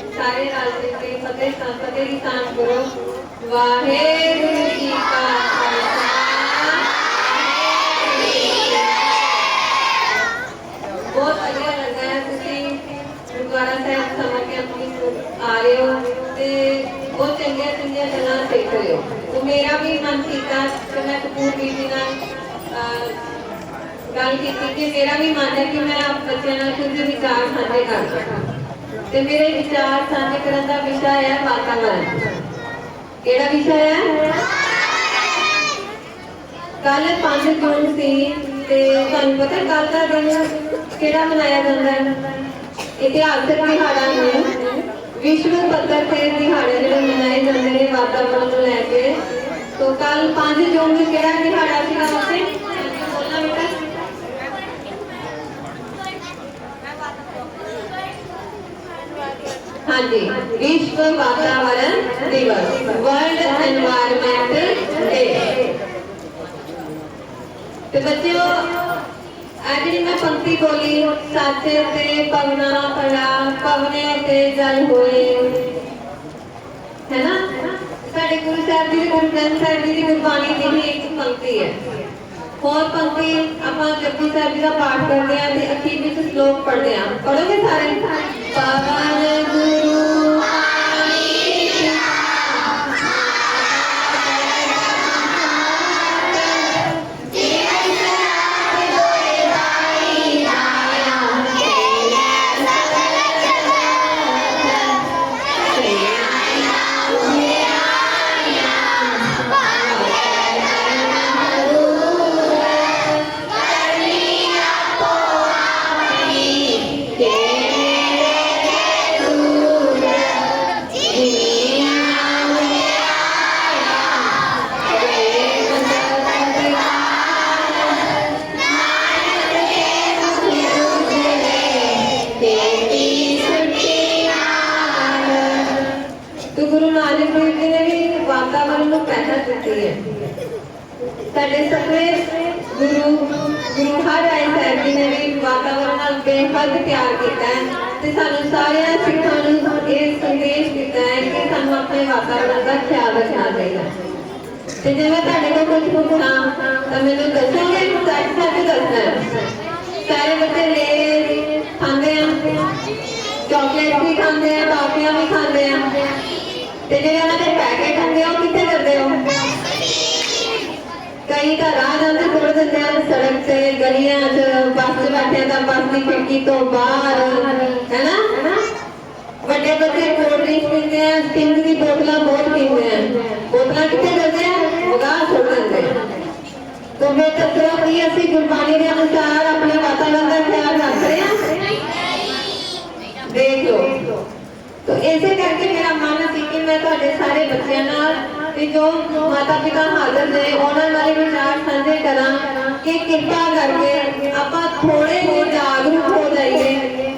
ਸਾਰੇ ਰਲ ਮਿਲ ਕੇ ਫਤਿਹ ਸਾ ਫਤਿਹ ਦੀ ਸਾਂਝ ਕਰੋ ਵਾਹਿਗੁਰੂ ਜੀ ਕਾ ਖਾਲਸਾ ਬਹੁਤ ਵਧੀਆ ਲੱਗਾ ਹੈ ਤੁਸੀਂ ਗੁਰਦੁਆਰਾ ਸਾਹਿਬ ਸਮਝ ਕੇ ਆਪਣੀ ਆ ਰਹੇ ਹੋ ਤੇ ਬਹੁਤ ਚੰਗੀਆਂ ਚੰਗੀਆਂ ਗੱਲਾਂ ਸਿੱਖ ਰਹੇ ਹੋ ਤੇ ਮੇਰਾ ਵੀ ਮਨ ਕੀਤਾ ਕਿ ਮੈਂ ਕਪੂਰ ਬੀਬੀ ਨਾਲ ਅਹ, ਗੱਲ ਕੀਤੀ ਕਿ ਮੇਰਾ ਵੀ ਮਨ ਹੈ ਕਿ ਮੈਂ ਆਪ ਬੱਚਿਆਂ ਨਾਲ ਕੁਝ ਵਿਚਾਰ ਸਾਂਝੇ ਕਰ ਸਕਾਂ ਤੇ ਮੇਰੇ ਵਿਚਾਰ ਸਾਂਝੇ ਕਰਨ ਦਾ ਵਿਸ਼ਾ ਹੈ ਵਾਤਾਵਰਣ ਕਿਹੜਾ ਵਿਸ਼ਾ ਹੈ? ਕੱਲ 5 ਜੂਨ ਸੀ ਤੇ ਤੁਹਾਨੂੰ ਪਤਾ ਕੱਲ ਦਾ ਦਿਨ ਕਿਹੜਾ ਮਨਾਇਆ ਜਾਂਦਾ ਹੈ? ਇਤਿਹਾਸਕ ਦਿਹਾੜਾ ਨੂੰ। ਵਿਸ਼ਵ ਪੱਧਰ ਤੇ ਦਿਹਾੜੇ ਜਿਹੜੇ ਮਨਾਏ ਜਾਂਦੇ ਨੇ ਵਾਤਾਵਰਣ ਨੂੰ ਲੈ ਕੇ। ਤੋਂ ਕੱਲ 5 ਜੂਨ ਨੂੰ ਕਿਹੜਾ ਦਿਹਾੜਾ ਸੀਗਾ ਉੱਥੇ? આજે વિશ્વ વાતાવરણ દિવસ વર્લ્ડ એન્વાયરમેન્ટ ડે ਤੇ ਬੱਚਿਓ ਆ ਜਿਹੜੀ ਮੈਂ ਪੰਕਤੀ ਬੋਲੀ ਸਾਚੇ ਤੇ ਪਵਨਾ ਪੜਾ ਪਵਨੇ ਤੇ ਜਲ ਹੋਏ ਹੈ ਨਾ ਸਾਡੇ ਗੁਰੂ ਸਾਹਿਬ ਜੀ ਦੇ ਗੁਰੂ ਗ੍ਰੰਥ ਸਾਹਿਬ ਜੀ ਦੀ ਗੁਰਬਾਣੀ ਦੀ ਹੀ ਇੱਕ ਪੰਕਤੀ ਹੈ ਹੋਰ ਪੰਕਤੀ ਆਪਾਂ ਜਪਜੀ ਸਾਹਿਬ ਜੀ ਦਾ ਪਾਠ ਕਰਦੇ ਆਂ ਤੇ ਅਖੀਰ ਵਿੱਚ ਸ਼ਲੋਕ ਪੜ੍ਹਦੇ ਆਂ ਪੜੋਗੇ ਸਾਰੇ ਪਵਨ ਤੇ ਗੁਰੂ ਨਾਨਕ ਦੇਵ ਜੀ ਨੇ ਵੀ ਵਾਤਾਵਰਣ ਨੂੰ ਪਹਿਲ ਦਿੱਤੀ ਹੈ ਸਾਡੇ ਸਤਵੇਂ ਗੁਰੂ ਗੁਰੂ ਹਰਿ ਸਾਹਿਬ ਜੀ ਨੇ ਵੀ ਵਾਤਾਵਰਣ ਨਾਲ ਬੇਹੱਦ ਪਿਆਰ ਕੀਤਾ ਹੈ ਤੇ ਸਾਨੂੰ ਸਾਰਿਆਂ ਸਿੱਖਾਂ ਨੂੰ ਇਹ ਸੰਦੇਸ਼ ਦਿੱਤਾ ਹੈ ਕਿ ਸਾਨੂੰ ਆਪਣੇ ਵਾਤਾਵਰਣ ਦਾ ਖਿਆਲ ਰੱਖਣਾ ਚਾਹੀਦਾ ਹੈ ਤੇ ਜੇ ਮੈਂ ਤੁਹਾਡੇ ਕੋਲ ਕੁਝ ਪੁੱਛਾਂ ਤਾਂ ਮੈਨੂੰ ਦੱਸੋਗੇ ਸੱਚ ਸੱਚ ਦੱਸਣਾ ਹੈ। ਸਾਰੇ ਬੱਚੇ ਲੈ ਖਾਂਦੇ ਆ ਚਾਕਲੇਟ ਵੀ ਖਾਂਦੇ ਆ ਟਾਫੀਆਂ ਵੀ ਖਾਂਦੇ ਆ ਤੇ ਜਿਹੜੇ ਉਹਨਾਂ ਦੇ ਪੈਕੇਟ ਹੁੰਦੇ ਆ ਉਹ ਕਿੱਥੇ ਕਰਦੇ ਹੋ ਕਈ ਤਾਂ ਰਾਹ ਜਾਂਦੇ ਸੁੱਟ ਦਿੰਦੇ ਆ ਸੜਕ ਤੇ ਗਲੀਆਂ 'ਚ ਬੱਸ 'ਚ ਬੈਠੇ ਤਾਂ ਬੱਸ ਦੀ ਖਿੜਕੀ ਤੋਂ ਬਾਹਰ ਹੈਨਾ ਵੱਡੇ ਬੱਚੇ ਕੋਲਡ ਡਰਿੰਕ ਪੀਂਦੇ ਆ ਸਟਿੰਗ ਦੀ ਬੋਤਲਾਂ ਬਹੁਤ ਪੀਂਦੇ ਆ ਬੋਤਲਾਂ ਕਿੱਥੇ ਕਰਦੇ ਆ ਵਗਾ ਸੁੱਟ ਦਿੰਦੇ ਆ तो मैं ਦੱਸੋ ਕਿ ਅਸੀਂ ਗੁਰਬਾਣੀ ਦੇ ਅਨੁਸਾਰ ਤੋ ਇਸੇ ਕਰਕੇ ਮੇਰਾ ਮਨ ਸੀ ਕਿ ਮੈਂ ਤੁਹਾਡੇ ਸਾਰੇ ਬੱਚਿਆਂ ਨਾਲ ਤੇ ਜੋ ਮਾਤਾ ਪਿਤਾ ਹਾਜ਼ਰ ਨੇ, ਉਹਨਾਂ ਨਾਲ ਵਿਚਾਰ ਸਾਂਝੇ ਕਰਾਂ ਕਿ ਕਿਰਪਾ ਕਰਕੇ ਆਪਾਂ ਥੋੜੇ ਜਿਹੇ ਜਾਗਰੂਕ ਹੋ ਜਾਈਏ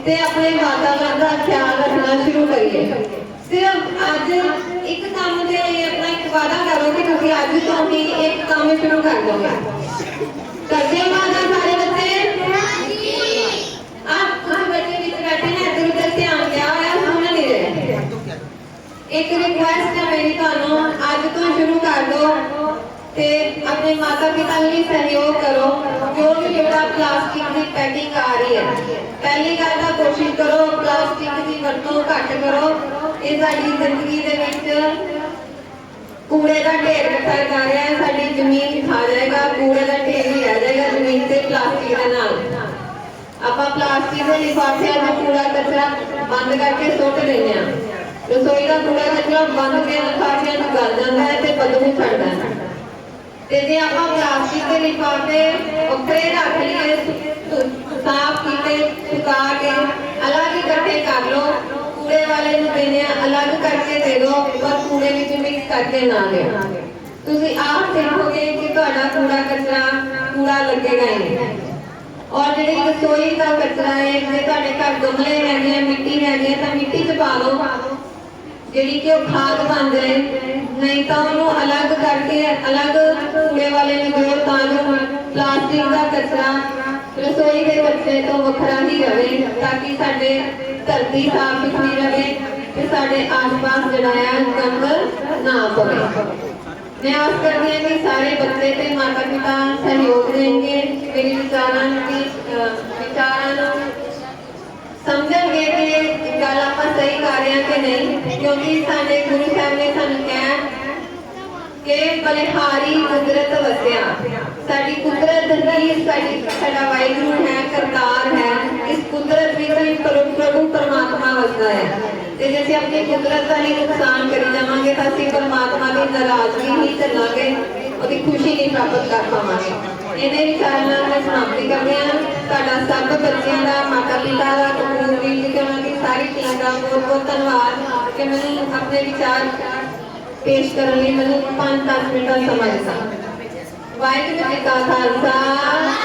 ਤੇ ਆਪਣੇ ਵਾਤਾਵਰਣ ਦਾ ਖਿਆਲ ਰੱਖਣਾ ਸ਼ੁਰੂ ਕਰੀਏ। ਸਿਰਫ ਅੱਜ ਇੱਕ ਕੰਮ ਦੇ ਲਈ ਆਪਣਾ ਇੱਕ ਵਾਅਦਾ ਕਰੋ ਕਿ ਤੁਸੀਂ ਅੱਜ ਤੋਂ ਹੀ ਇੱਕ ਕੰਮ ਸ਼ੁਰੂ ਕਰ ਦੋਗੇ ਕਰਦੇ ਹੋ ਵਾਅਦਾ ਸਾਰੇ ਬੱਚੇ ਆਪ ਕੁਝ ਬੱਚੇ ਵਿੱਚ ਬੈਠੇ ਨੇ ਇੱਧਰ ਉੱਧਰ ਧਿਆਨ ਗਿਆ ਹੋਇਆ ਸੁਣ ਨਹੀਂ ਰਹੇ ਇੱਕ ਰਿਕੁਐਸਟ ਹੈ ਮੇਰੀ ਤੁਹਾਨੂੰ, ਅੱਜ ਤੋਂ ਸ਼ੁਰੂ ਕਰ ਦਿਓ ਤੇ ਆਪਣੇ ਮਾਤਾ ਪਿਤਾ ਨੂੰ ਸਹਿਯੋਗ ਕਰੋ, ਜੋ ਵੀ ਬੇਟਾ ਪਲਾਸਟਿਕ ਦੀ ਪੈਕਿੰਗ ਆ ਰਹੀ ਹੈ। ਪਹਿਲੀ ਗੱਲ ਤਾਂ ਕੋਸ਼ਿਸ਼ ਕਰੋ, ਪਲਾਸਟਿਕ ਦੀ ਵਰਤੋਂ ਘੱਟ ਕਰੋ। ਇਹ ਸਾਡੀ ਜ਼ਿੰਦਗੀ ਦੇ ਵਿੱਚ ਕੂੜੇ ਦਾ ਢੇਰ ਇਕੱਠਾ ਕਰ ਰਿਹਾ ਹੈ। ਸਾਡੀ ਜ਼ਮੀਨ ਖਾ ਜਾਏਗਾ, ਕੂੜੇ ਦਾ ਢੇਰ ਹੀ ਰਹਿ ਜਾਏਗਾ ਜ਼ਮੀਨ ਤੇ ਪਲਾਸਟਿਕ ਦੇ ਨਾਲ। ਆਪਾਂ ਪਲਾਸਟਿਕ ਦੇ ਲਿਫਾਫਿਆਂ ਦਾ ਕੂੜਾ ਕਚਰਾ ਬੰਦ ਕਰਕੇ ਸੁੱਟ ਦਿੰਦੇ ਹਾਂ। ਰਸੋਈ ਦਾ ਕੂੜਾ ਕਚਰਾ ਬੰਦ ਕੇ ਲਿਫਾਫਿਆਂ ਨੂੰ ਗਲ ਜਾਂਦਾ ਹੈ ਤੇ ਬਦਬੂ ਛੱਡਦਾ ਹੈ ਤੇ ਜੇ ਆਪਾਂ ਪਲਾਸਟਿਕ ਦੇ ਲਿਫਾਫੇ ਉੱਪਰੇ ਰੱਖ ਲਈਏ ਸੁ- ਸਾਫ਼ ਕੀਤੇ ਸੁਕਾ ਕੇ ਅਲੱਗ ਇਕੱਠੇ ਕਰ ਲਓ ਕੂੜੇ ਵਾਲੇ ਨੂੰ ਦੇਣੇ ਆ, ਅਲੱਗ ਕਰਕੇ ਦੇ ਦਿਓ ਪਰ ਕੂੜੇ ਵਿੱਚ ਮਿਕਸ ਕਰਕੇ ਨਾ ਦਿਓ ਤੁਸੀਂ ਆਪ ਦੇਖੋਗੇ ਕਿ ਤੁਹਾਡਾ ਕੂੜਾ ਕਚਰਾ ਕੂੜਾ ਲੱਗੇਗਾ ਹੀ ਨਹੀਂ ਔਰ ਜਿਹੜੀ ਰਸੋਈ ਦਾ ਕਚਰਾ ਹੈ ਜੇ ਤੁਹਾਡੇ ਘਰ ਗਮਲੇ ਹੈਗੇ ਆ ਮਿੱਟੀ ਹੈਗੀ ਆ ਤਾਂ ਮਿੱਟੀ 'ਚ ਪਾ ਲਓ ਜਿਹੜੀ ਕਿ ਉਹ ਖਾਦ ਬਣ ਜਾਏ ਨਹੀਂ ਤਾਂ ਉਹਨੂੰ ਅਲੱਗ ਕਰਕੇ, ਅਲੱਗ ਕੂੜੇ ਵਾਲੇ ਨੂੰ ਦਿਓ ਤਾਂ ਜੋ ਪਲਾਸਟਿਕ ਦਾ ਕਚਰਾ ਰਸੋਈ ਦੇ ਕਚਰੇ ਤੋਂ ਵੱਖਰਾ ਹੀ ਰਹੇ ਤਾਂ ਕਿ ਸਾਡੇ ਧਰਤੀ ਸਾਫ਼ ਸੁਥਰੀ ਰਹੇ ਤੇ ਸਾਡੇ ਆਸ-ਪਾਸ ਜਿਹੜਾ ਹੈ ਦੰਗਲ ਨਾ ਪਵੇ। ਮੈਂ ਆਸ ਕਰਦੀ ਹਾਂ ਕਿ ਸਾਰੇ ਬੱਚੇ ਤੇ ਮਾਤਾ ਪਿਤਾ ਸਹਿਯੋਗ ਦੇਣਗੇ। ਮੇਰੀ ਵਿਚਾਰਾਂ ਦੀ ਵਿਚਾਰਾਂ ਨੂੰ ਸਹੀ ਕਰ ਰਹੇ ਹਾਂ ਕਿ ਨਹੀਂ? ਕਿਉਂਕਿ ਸਾਡੇ ਗੁਰੂ ਸਾਹਿਬ ਨੇ ਸਾਨੂੰ ਕਿਹਾ ਕਿ ਬਲਿਹਾਰੀ ਕੁਦਰਤ ਵਸਿਆ। ਸਾਡੀ ਕੁਦਰਤ ਹੀ ਸਾਡੀ ਸਾਡਾ ਵਾਹਿਗੁਰੂ ਹੈ, ਕਰਤਾਰ ਹੈ। ਇਸ ਕੁਦਰਤ ਵਿੱਚ ਹੀ ਪ੍ਰਭੂ ਪਰਮਾਤਮਾ ਵਸਦਾ ਹੈ। ਤੇ ਜੇ ਅਸੀਂ ਆਪਣੀ ਕੁਦਰਤ ਦਾ ਹੀ ਨੁਕਸਾਨ ਕਰੀ ਜਾਵਾਂਗੇ, ਤਾਂ ਅਸੀਂ ਪਰਮਾਤਮਾ ਦੀ ਨਾਰਾਜ਼ਗੀ ਹੀ ਚੱਲਾਂਗੇ, ਉਹਦੀ ਖੁਸ਼ੀ ਨਹੀਂ ਪ੍ਰਾਪਤ ਕਰ ਪਾਵਾਂਗੇ। ਇਹਦੇ ਵਿਚਾਰ ਨਾਲ ਮੈਂ ਸਮਾਪਤੀ ਕਰਦੇ ਹਾਂ। ਤੁਹਾਡਾ ਸਭ ਬੱਚਿਆਂ ਦਾ ਮਾਤਾ ਪਿਤਾ ਦਾ ਕਪੂਰ ਵੀ सारी टीम का बहुत बहुत धनबाद कि मैं अपने विचार पेश करने मैं पाँच दस मिनट का समय था वाहगुरु जी का खालसा